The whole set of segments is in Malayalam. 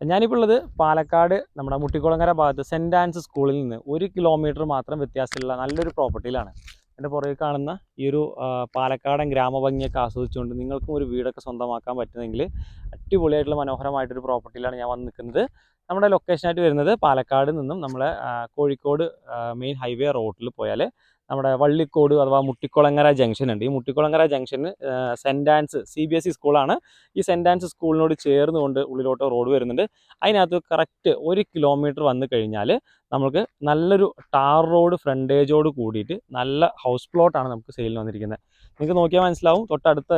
ഞാനിപ്പോൾ ഉള്ളത് പാലക്കാട് നമ്മുടെ മുട്ടിക്കുളങ്ങര ഭാഗത്ത് സെന്റ് ആൻസ് സ്കൂളിൽ നിന്ന് ഒരു കിലോമീറ്റർ മാത്രം വ്യത്യാസമുള്ള നല്ലൊരു പ്രോപ്പർട്ടിയിലാണ്. എന്റെ പുറകെ കാണുന്ന ഈ ഒരു പാലക്കാടൻ ഗ്രാമഭംഗിയൊക്കെ ആസ്വദിച്ചുകൊണ്ട് നിങ്ങൾക്കും ഒരു വീടൊക്കെ സ്വന്തമാക്കാൻ പറ്റുമെങ്കിൽ അടിപൊളിയായിട്ടുള്ള മനോഹരമായിട്ടൊരു പ്രോപ്പർട്ടിയിലാണ് ഞാൻ വന്ന് നിൽക്കുന്നത്. നമ്മുടെ ലൊക്കേഷനായിട്ട് വരുന്നത് പാലക്കാട് നിന്നും നമ്മളെ കോഴിക്കോട് മെയിൻ ഹൈവേ റോഡിൽ പോയാൽ നമ്മുടെ വള്ളിക്കോട് അഥവാ മുട്ടിക്കുളങ്ങര ജംഗ്ഷൻ ഉണ്ട്. ഈ Muttikulangara junction Saint Anne's C B S E സ്കൂളാണ് ഈ സെന്റ് ആൻസ് സ്കൂളിനോട് ചേർന്നുകൊണ്ട് ഉള്ളിലോട്ട് റോഡ് വരുന്നുണ്ട്. അതിനകത്ത് കറക്റ്റ് ഒരു കിലോമീറ്റർ വന്നു കഴിഞ്ഞാൽ നമുക്ക് നല്ലൊരു ടാർ റോഡ് ഫ്രണ്ടേജോട് കൂടിയിട്ട് നല്ല ഹൗസ് പ്ലോട്ടാണ് നമുക്ക് സെയിലിന് വന്നിരിക്കുന്നത്. നിങ്ങൾക്ക് നോക്കിയാൽ മനസ്സിലാവും. തൊട്ടടുത്ത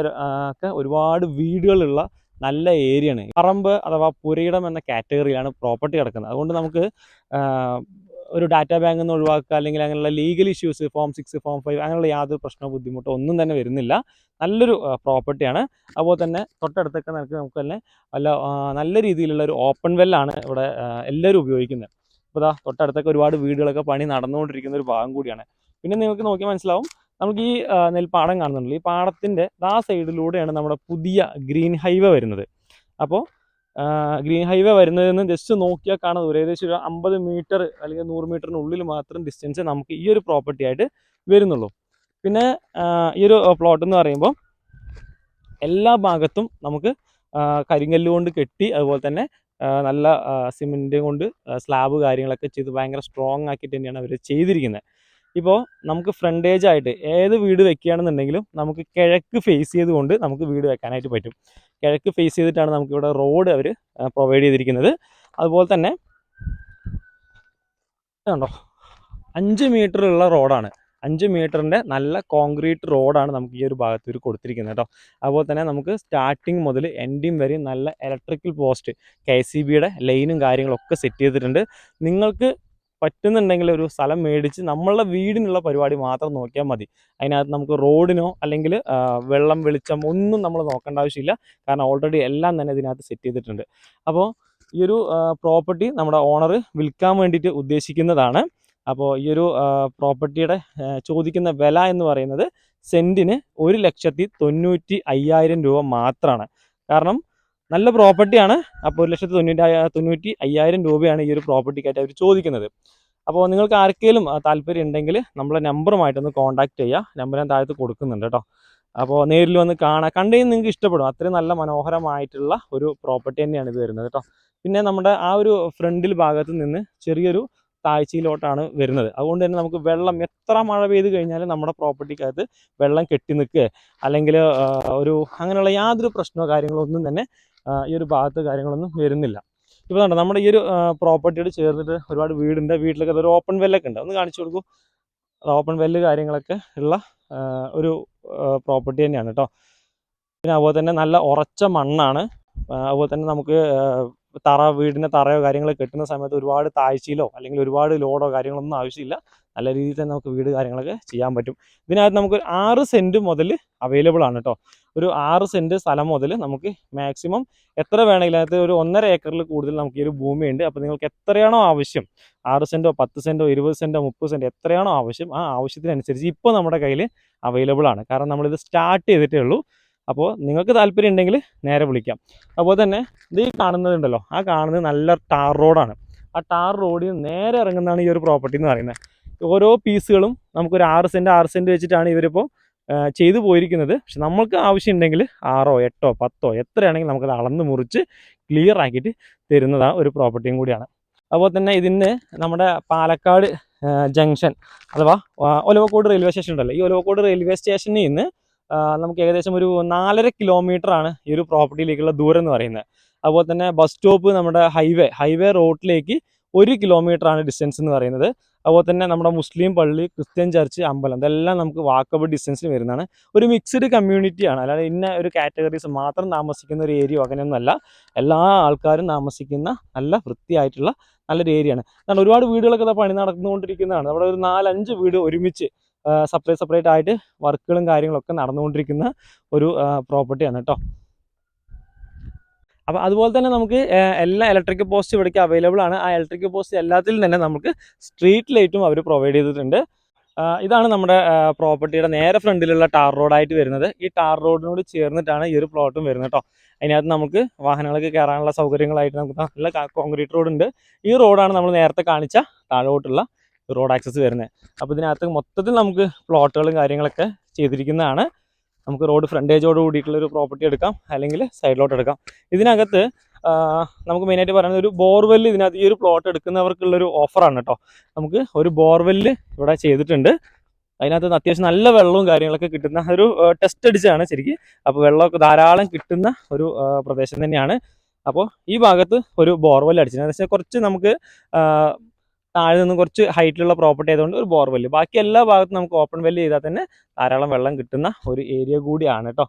ഒക്കെ ഒരുപാട് വീടുകളുള്ള നല്ല ഏരിയയാണ്. പറമ്പ് അഥവാ പുരയിടം എന്ന കാറ്റഗറിയിലാണ് പ്രോപ്പർട്ടി കിടക്കുന്നത്. അതുകൊണ്ട് നമുക്ക് ഒരു ഡാറ്റാ ബാങ്കിൽ നിന്ന് ഒഴിവാക്കുക അല്ലെങ്കിൽ അങ്ങനെയുള്ള legal issues form six form five അങ്ങനെയുള്ള യാതൊരു പ്രശ്നമോ ബുദ്ധിമുട്ടോ ഒന്നും തന്നെ വരുന്നില്ല. നല്ലൊരു പ്രോപ്പർട്ടിയാണ് അതുപോലെ തന്നെ തൊട്ടടുത്തൊക്കെ നമുക്ക് നമുക്ക് തന്നെ നല്ല നല്ല രീതിയിലുള്ള ഒരു ഓപ്പൺ വെല്ലാണ് ഇവിടെ എല്ലാവരും ഉപയോഗിക്കുന്നത്. ഇപ്പോൾ ഇതാ തൊട്ടടുത്തൊക്കെ ഒരുപാട് വീടുകളൊക്കെ പണി നടന്നുകൊണ്ടിരിക്കുന്ന ഒരു ഭാഗം കൂടിയാണ്. പിന്നെ നിങ്ങൾക്ക് നോക്കി മനസ്സിലാവും നമുക്ക് ഈ നെൽപ്പാടം കാണുന്നുണ്ടല്ലോ. ഈ പാടത്തിന്റെ ആ സൈഡിലൂടെയാണ് നമ്മുടെ പുതിയ ഗ്രീൻ ഹൈവേ വരുന്നത്. അപ്പോൾ ഗ്രീൻ ഹൈവേ വരുന്നതെന്ന് ജസ്റ്റ് നോക്കിയാൽ കാണുന്നത് ഒരു ഏകദേശം ഒരു അമ്പത് മീറ്റർ അല്ലെങ്കിൽ നൂറ് മീറ്ററിനുള്ളിൽ മാത്രം ഡിസ്റ്റൻസ് നമുക്ക് ഈ ഒരു പ്രോപ്പർട്ടി ആയിട്ട് വരുന്നുള്ളൂ. പിന്നെ ഈ ഒരു പ്ലോട്ട് എന്ന് പറയുമ്പോൾ എല്ലാ ഭാഗത്തും നമുക്ക് കരിങ്കല്ല് കൊണ്ട് കെട്ടി അതുപോലെ തന്നെ നല്ല സിമെന്റ് കൊണ്ട് സ്ലാബ് കാര്യങ്ങളൊക്കെ ചെയ്ത് ഭയങ്കര സ്ട്രോങ് ആക്കിയിട്ട് തന്നെയാണ് അവർ ചെയ്തിരിക്കുന്നത്. ഇപ്പോൾ നമുക്ക് ഫ്രണ്ടേജ് ആയിട്ട് ഏത് വീട് വെക്കുകയാണെന്നുണ്ടെങ്കിലും നമുക്ക് കിഴക്ക് ഫേസ് ചെയ്തുകൊണ്ട് നമുക്ക് വീട് വെക്കാനായിട്ട് പറ്റും. കിഴക്ക് ഫേസ് ചെയ്തിട്ടാണ് നമുക്കിവിടെ റോഡ് അവർ പ്രൊവൈഡ് ചെയ്തിരിക്കുന്നത്. അതുപോലെ തന്നെ കണ്ടോ അഞ്ച് മീറ്ററുള്ള റോഡാണ് അഞ്ച് മീറ്ററിന്റെ നല്ല കോൺക്രീറ്റ് റോഡാണ് നമുക്ക് ഈ ഒരു ഭാഗത്ത് ഒരു കൊടുത്തിരിക്കുന്നത് കേട്ടോ. അതുപോലെ തന്നെ നമുക്ക് സ്റ്റാർട്ടിങ് മുതൽ എൻഡിങ് വരെ നല്ല ഇലക്ട്രിക്കൽ പോസ്റ്റ് കെ സി ബിയുടെ ലൈനും കാര്യങ്ങളൊക്കെ സെറ്റ് ചെയ്തിട്ടുണ്ട്. നിങ്ങൾക്ക് പറ്റുന്നുണ്ടെങ്കിൽ ഒരു സ്ഥലം മേടിച്ച് നമ്മളുടെ വീടിനുള്ള പരിപാടി മാത്രം നോക്കിയാൽ മതി. അതിനകത്ത് നമുക്ക് റോഡിനോ അല്ലെങ്കിൽ വെള്ളം വെളിച്ചം ഒന്നും നമ്മൾ നോക്കേണ്ട ആവശ്യമില്ല. കാരണം ഓൾറെഡി എല്ലാം തന്നെ ഇതിനകത്ത് സെറ്റ് ചെയ്തിട്ടുണ്ട്. അപ്പോൾ ഈ ഒരു പ്രോപ്പർട്ടി നമ്മുടെ ഓണർ വിൽക്കാൻ വേണ്ടിയിട്ട് ഉദ്ദേശിക്കുന്നതാണ്. അപ്പോൾ ഈ ഒരു പ്രോപ്പർട്ടിയുടെ ചോദിക്കുന്ന വില എന്ന് പറയുന്നത് സെന്റിന് ഒരു ലക്ഷത്തി തൊണ്ണൂറ്റി അയ്യായിരം രൂപ മാത്രമാണ് കാരണം നല്ല പ്രോപ്പർട്ടിയാണ് അപ്പോൾ ഒരു ലക്ഷത്തി തൊണ്ണൂറ്റി തൊണ്ണൂറ്റി അയ്യായിരം രൂപയാണ് ഈ ഒരു പ്രോപ്പർട്ടിക്കായിട്ട് അവർ ചോദിക്കുന്നത്. അപ്പോൾ നിങ്ങൾക്ക് ആർക്കെങ്കിലും താല്പര്യം ഉണ്ടെങ്കിൽ നമ്മളെ നമ്പറുമായിട്ടൊന്ന് കോൺടാക്ട് ചെയ്യുക നമ്പർ ഞാൻ താഴത്ത് കൊടുക്കുന്നുണ്ട് കേട്ടോ അപ്പോൾ നേരിൽ വന്ന് കാണാം കണ്ടെങ്കിൽ നിങ്ങൾക്ക് ഇഷ്ടപ്പെടും. അത്രയും നല്ല മനോഹരമായിട്ടുള്ള ഒരു പ്രോപ്പർട്ടി തന്നെയാണ് ഇത് വരുന്നത് കേട്ടോ പിന്നെ നമ്മുടെ ആ ഒരു ഫ്രണ്ടിൽ ഭാഗത്ത് നിന്ന് ചെറിയൊരു താഴ്ചയിലോട്ടാണ് വരുന്നത്. അതുകൊണ്ട് തന്നെ നമുക്ക് വെള്ളം എത്ര മഴ പെയ്ത് കഴിഞ്ഞാലും നമ്മുടെ പ്രോപ്പർട്ടിക്കകത്ത് വെള്ളം കെട്ടി നിൽക്കുക. അല്ലെങ്കിൽ ഒരു അങ്ങനെയുള്ള യാതൊരു പ്രശ്നമോ കാര്യങ്ങളോ ഒന്നും തന്നെ ഈ ഒരു ഭാഗത്ത് കാര്യങ്ങളൊന്നും വരുന്നില്ല. ഇപ്പോൾ കണ്ടോ നമ്മുടെ ഈ ഒരു പ്രോപ്പർട്ടിയോട് ചേർന്നിട്ട് ഒരുപാട് വീടുണ്ട് വീട്ടിലൊക്കെ ഒരു ഓപ്പൺ വെല്ലൊക്കെ ഉണ്ട്. ഒന്ന് കാണിച്ചു കൊടുക്കൂ. ഓപ്പൺ വെല്ല് കാര്യങ്ങളൊക്കെ ഉള്ള ഒരു പ്രോപ്പർട്ടി തന്നെയാണ് കേട്ടോ പിന്നെ അതുപോലെ തന്നെ നല്ല ഉറച്ച മണ്ണാണ്. അതുപോലെ തന്നെ നമുക്ക് തറ വീടിന്റെ തറയോ കാര്യങ്ങളോ കെട്ടുന്ന സമയത്ത് ഒരുപാട് താഴ്ചയിലോ അല്ലെങ്കിൽ ഒരുപാട് ലോഡോ കാര്യങ്ങളൊന്നും ആവശ്യമില്ല. നല്ല രീതിയിൽ തന്നെ നമുക്ക് വീട് കാര്യങ്ങളൊക്കെ ചെയ്യാൻ പറ്റും. ഇതിനകത്ത് നമുക്ക് ഒരു ആറ് സെന്റ് മുതൽ അവൈലബിൾ ആണ് കേട്ടോ ഒരു ആറ് സെന്റ് സ്ഥലം മുതൽ നമുക്ക് മാക്സിമം എത്ര വേണമെങ്കിലും അതിനകത്ത് ഒരു ഒന്നര ഏക്കറിൽ കൂടുതൽ നമുക്ക് ഈ ഒരു ഭൂമിയുണ്ട് അപ്പോൾ നിങ്ങൾക്ക് എത്രയാണോ ആവശ്യം ആറ് സെന്റോ പത്ത് സെന്റോ ഇരുപത് സെന്റോ മുപ്പത് സെന്റോ എത്രയാണോ ആവശ്യം ആ ആവശ്യത്തിനനുസരിച്ച് ഇപ്പോൾ നമ്മുടെ കയ്യിൽ അവൈലബിൾ ആണ്. കാരണം നമ്മളിത് സ്റ്റാർട്ട് ചെയ്തിട്ടേ ഉള്ളൂ. അപ്പോൾ നിങ്ങൾക്ക് താല്പര്യം ഉണ്ടെങ്കിൽ നേരെ വിളിക്കാം. അപ്പോൾ തന്നെ ഇത് ഈ കാണുന്നതുണ്ടല്ലോ ആ കാണുന്നത് നല്ല ടാർ റോഡാണ് ആ ടാർ റോഡിൽ നേരെ ഇറങ്ങുന്നതാണ് ഈ ഒരു പ്രോപ്പർട്ടി എന്ന് പറയുന്നത്. ഓരോ പീസുകളും നമുക്കൊരു ആറ് സെന്റ് ആറ് സെന്റ് വെച്ചിട്ടാണ് ഇവരിപ്പോൾ ചെയ്തു പോയിരിക്കുന്നത്. പക്ഷെ നമ്മൾക്ക് ആവശ്യമുണ്ടെങ്കിൽ ആറോ എട്ടോ പത്തോ എത്രയാണെങ്കിലും നമുക്കത് അളന്ന് മുറിച്ച് ക്ലിയർ ആക്കിയിട്ട് തരുന്നതാണ് ഒരു പ്രോപ്പർട്ടിയും കൂടിയാണ്. അതുപോലെ തന്നെ ഇതിന് നമ്മുടെ പാലക്കാട് ജംഗ്ഷൻ അഥവാ ഒലവക്കോട് റെയിൽവേ സ്റ്റേഷൻ ഉണ്ടല്ലോ. ഈ ഒലവക്കോട് റെയിൽവേ സ്റ്റേഷനിൽ നിന്ന് നമുക്ക് ഏകദേശം ഒരു നാലര ആണ് ഈ ഒരു പ്രോപ്പർട്ടിയിലേക്കുള്ള ദൂരം എന്ന് പറയുന്നത്. അതുപോലെ തന്നെ ബസ് സ്റ്റോപ്പ് നമ്മുടെ ഹൈവേ ഹൈവേ റോഡിലേക്ക് ഒരു ആണ് ഡിസ്റ്റൻസ് എന്ന് പറയുന്നത്. അതുപോലെ തന്നെ നമ്മുടെ മുസ്ലിം പള്ളി ക്രിസ്ത്യൻ ചർച്ച് അമ്പലം ഇതെല്ലാം നമുക്ക് വാക്കബിൾ ഡിസ്റ്റൻസിൽ വരുന്നതാണ്. ഒരു മിക്സ്ഡ് കമ്മ്യൂണിറ്റിയാണ് അല്ലാതെ ഇന്ന ഒരു കാറ്റഗറീസ് മാത്രം താമസിക്കുന്ന ഒരു ഏരിയ അങ്ങനെയൊന്നുമല്ല. എല്ലാ ആൾക്കാരും താമസിക്കുന്ന നല്ല വൃത്തിയായിട്ടുള്ള നല്ലൊരു ഏരിയയാണ് കാരണം ഒരുപാട് വീടുകളൊക്കെ പണി നടന്നുകൊണ്ടിരിക്കുന്നതാണ്. നമ്മുടെ ഒരു നാലഞ്ച് വീട് ഒരുമിച്ച് സെപ്പറേറ്റ് സെപ്പറേറ്റ് ആയിട്ട് വർക്കുകളും കാര്യങ്ങളൊക്കെ നടന്നുകൊണ്ടിരിക്കുന്ന ഒരു പ്രോപ്പർട്ടിയാണ് കേട്ടോ. അപ്പോൾ അതുപോലെ തന്നെ നമുക്ക് എല്ലാ ഇലക്ട്രിക് പോസ്റ്റ് ഇവിടേക്ക് അവൈലബിൾ ആണ്. ആ ഇലക്ട്രിക് പോസ്റ്റ് എല്ലാത്തിലും തന്നെ നമുക്ക് സ്ട്രീറ്റ് ലൈറ്റും അവർ പ്രൊവൈഡ് ചെയ്തിട്ടുണ്ട്. ഇതാണ് നമ്മുടെ പ്രോപ്പർട്ടിയുടെ നേരെ ഫ്രണ്ടിലുള്ള ടാർ റോഡായിട്ട് വരുന്നത്. ഈ ടാർ റോഡിനോട് ചേർന്നിട്ടാണ് ഈ ഒരു പ്ലോട്ടും വരുന്നത് കേട്ടോ അതിനകത്ത് നമുക്ക് വാഹനങ്ങൾക്ക് കയറാനുള്ള സൗകര്യങ്ങളായിട്ട് നമുക്ക് നല്ല കോൺക്രീറ്റ് റോഡ് ഉണ്ട്. ഈ റോഡാണ് നമ്മൾ നേരത്തെ കാണിച്ച താഴോട്ടുള്ള റോഡ് ആക്സസ് വരുന്നത്. അപ്പോൾ ഇതിനകത്ത് മൊത്തത്തിൽ നമുക്ക് പ്ലോട്ടുകളും കാര്യങ്ങളൊക്കെ ചെയ്തിരിക്കുന്നതാണ്. നമുക്ക് റോഡ് ഫ്രണ്ടേജോട് കൂടിയിട്ടുള്ള ഒരു പ്രോപ്പർട്ടി എടുക്കാം. അല്ലെങ്കിൽ സൈഡിലോട്ട് എടുക്കാം. ഇതിനകത്ത് നമുക്ക് മെയിനായിട്ട് പറയുന്നത് ഒരു ബോർവെല്ല് ഇതിനകത്ത് ഈ ഒരു പ്ലോട്ട് എടുക്കുന്നവർക്കുള്ളൊരു ഓഫറാണ് കേട്ടോ നമുക്ക് ഒരു ബോർവെല്ല് ഇവിടെ ചെയ്തിട്ടുണ്ട്. അതിനകത്ത് അത്യാവശ്യം നല്ല വെള്ളവും കാര്യങ്ങളൊക്കെ കിട്ടുന്ന ഒരു ടെസ്റ്റ് അടിച്ചാണ് ശരിക്കും. അപ്പോൾ വെള്ളമൊക്കെ ധാരാളം കിട്ടുന്ന ഒരു പ്രദേശം തന്നെയാണ്. അപ്പോൾ ഈ ഭാഗത്ത് ഒരു ബോർവെൽ അടിച്ചിട്ടുണ്ട്. വെച്ചാൽ കുറച്ച് നമുക്ക് താഴെ നിന്നും കുറച്ച് ഹൈറ്റിലുള്ള പ്രോപ്പർട്ടി ആയതുകൊണ്ട് ഒരു ബോർവെൽ ബാക്കി എല്ലാ ഭാഗത്തും നമുക്ക് ഓപ്പൺ വെല്ല് ചെയ്താൽ തന്നെ ധാരാളം വെള്ളം കിട്ടുന്ന ഒരു ഏരിയ കൂടിയാണ് കേട്ടോ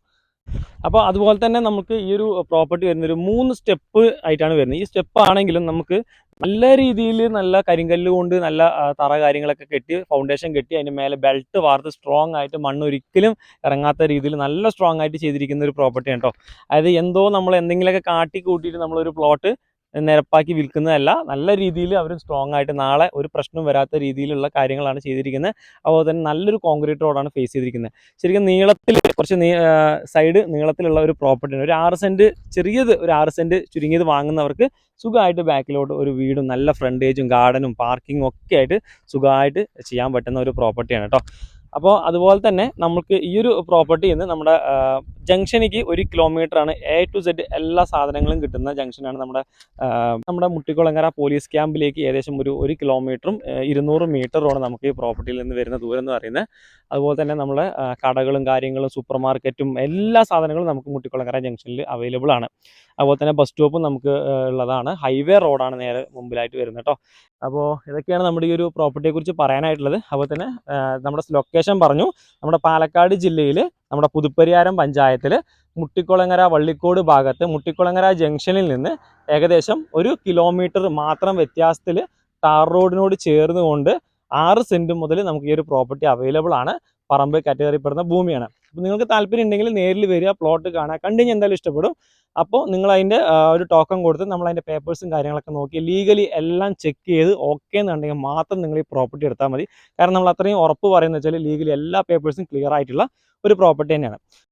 അപ്പോൾ അതുപോലെ തന്നെ നമുക്ക് ഈ ഒരു പ്രോപ്പർട്ടി വരുന്ന ഒരു മൂന്ന് സ്റ്റെപ്പ് ആയിട്ടാണ് വരുന്നത്. ഈ സ്റ്റെപ്പ് ആണെങ്കിലും നമുക്ക് നല്ല രീതിയിൽ നല്ല കരിങ്കല്ല് കൊണ്ട് നല്ല തറ കാര്യങ്ങളൊക്കെ കെട്ടി ഫൗണ്ടേഷൻ കെട്ടി അതിന് മേലെ ബെൽറ്റ് വാർത്ത് സ്ട്രോങ് ആയിട്ട് മണ്ണ് ഒരിക്കലും ഇറങ്ങാത്ത രീതിയിൽ നല്ല സ്ട്രോങ് ആയിട്ട് ചെയ്തിരിക്കുന്ന ഒരു പ്രോപ്പർട്ടി കേട്ടോ അതായത് എന്തോ നമ്മൾ എന്തെങ്കിലുമൊക്കെ കാട്ടി കൂട്ടിയിട്ട് നമ്മളൊരു പ്ലോട്ട് നിരപ്പാക്കി വിൽക്കുന്നതല്ല. നല്ല രീതിയിൽ അവർ സ്ട്രോങ് ആയിട്ട് നാളെ ഒരു പ്രശ്നം വരാത്ത രീതിയിലുള്ള കാര്യങ്ങളാണ് ചെയ്തിരിക്കുന്നത്. അതുപോലെ തന്നെ നല്ലൊരു കോൺക്രീറ്റ് റോഡാണ് ഫേസ് ചെയ്തിരിക്കുന്നത്. ശരിക്കും നീളത്തിൽ കുറച്ച് സൈഡ് നീളത്തിലുള്ള ഒരു പ്രോപ്പർട്ടിയാണ് ഒരു ആറ് സെന്റ് ചെറിയത് ഒരു ആറ് സെന്റ് ചുരുങ്ങിയത് വാങ്ങുന്നവർക്ക് സുഖമായിട്ട് ബാക്കിലോട്ട് ഒരു വീടും നല്ല ഫ്രണ്ടേജും ഗാർഡനും പാർക്കിങ്ങും ഒക്കെ ആയിട്ട് സുഖമായിട്ട് ചെയ്യാൻ പറ്റുന്ന ഒരു പ്രോപ്പർട്ടിയാണ് കേട്ടോ അപ്പോൾ അതുപോലെ തന്നെ നമുക്ക് ഈ ഒരു പ്രോപ്പർട്ടിയിൽ നിന്ന് നമ്മുടെ ജംഗ്ഷനിക്ക് ഒരു ആണ്. എ ടു സെഡ് എല്ലാ സാധനങ്ങളും കിട്ടുന്ന ജംഗ്ഷനാണ് നമ്മുടെ നമ്മുടെ മുട്ടിക്കുളങ്ങര പോലീസ് ക്യാമ്പിലേക്ക് ഏകദേശം ഒരു ഒരു കിലോമീറ്ററും ഇരുന്നൂറ് മീറ്ററുമാണ് നമുക്ക് ഈ പ്രോപ്പർട്ടിയിൽ നിന്ന് വരുന്ന ദൂരം എന്ന് പറയുന്നത്. അതുപോലെ തന്നെ നമ്മുടെ കടകളും കാര്യങ്ങളും സൂപ്പർ മാർക്കറ്റും എല്ലാ സാധനങ്ങളും നമുക്ക് മുട്ടിക്കുളങ്ങര ജംഗ്ഷനിൽ അവൈലബിൾ ആണ്. അതുപോലെ തന്നെ ബസ് സ്റ്റോപ്പും നമുക്ക് ഉള്ളതാണ്. ഹൈവേ റോഡാണ് നേരെ മുമ്പിലായിട്ട് വരുന്നത് കേട്ടോ. അപ്പോൾ ഇതൊക്കെയാണ് നമ്മുടെ ഈ ഒരു പ്രോപ്പർട്ടിയെക്കുറിച്ച് പറയാനായിട്ടുള്ളത്. അതുപോലെ തന്നെ നമ്മുടെ നമ്മുടെ ലൊക്കേഷൻ പറഞ്ഞു. നമ്മുടെ പാലക്കാട് ജില്ലയിൽ നമ്മുടെ പുതുപ്പരിയാരം പഞ്ചായത്തിൽ മുട്ടിക്കുളങ്ങര വള്ളിക്കോട് ഭാഗത്ത് മുട്ടിക്കുളങ്ങര ജംഗ്ഷനിൽ നിന്ന് ഏകദേശം ഒരു കിലോമീറ്റർ മാത്രം വ്യത്യാസത്തിൽ ടാർ റോഡിനോട് ചേർന്നുകൊണ്ട് ആറ് സെന്റ് മുതൽ നമുക്ക് ഈ ഒരു പ്രോപ്പർട്ടി അവൈലബിൾ ആണ്. പറമ്പ് കാറ്റഗറിപ്പെടുന്ന ഭൂമിയാണ്. അപ്പോൾ നിങ്ങൾക്ക് താല്പര്യം ഉണ്ടെങ്കിൽ നേരിൽ വരിക പ്ലോട്ട് കാണുക കണ്ടു എന്തായാലും ഇഷ്ടപ്പെടും. അപ്പോൾ നിങ്ങൾ അതിന്റെ ഒരു ടോക്കൺ കൊടുത്ത് നമ്മൾ അതിന്റെ പേപ്പേഴ്സും കാര്യങ്ങളൊക്കെ നോക്കി ലീഗലി എല്ലാം ചെക്ക് ചെയ്ത് ഓക്കെ എന്നുണ്ടെങ്കിൽ മാത്രം നിങ്ങൾ ഈ പ്രോപ്പർട്ടി എടുത്താൽ മതി. കാരണം നമ്മൾ അത്രയും ഉറപ്പ് പറയുന്നത് വെച്ചാൽ ലീഗലി എല്ലാ പേപ്പേഴ്സും ക്ലിയർ ആയിട്ടുള്ള ഒരു പ്രോപ്പർട്ടി തന്നെയാണ്.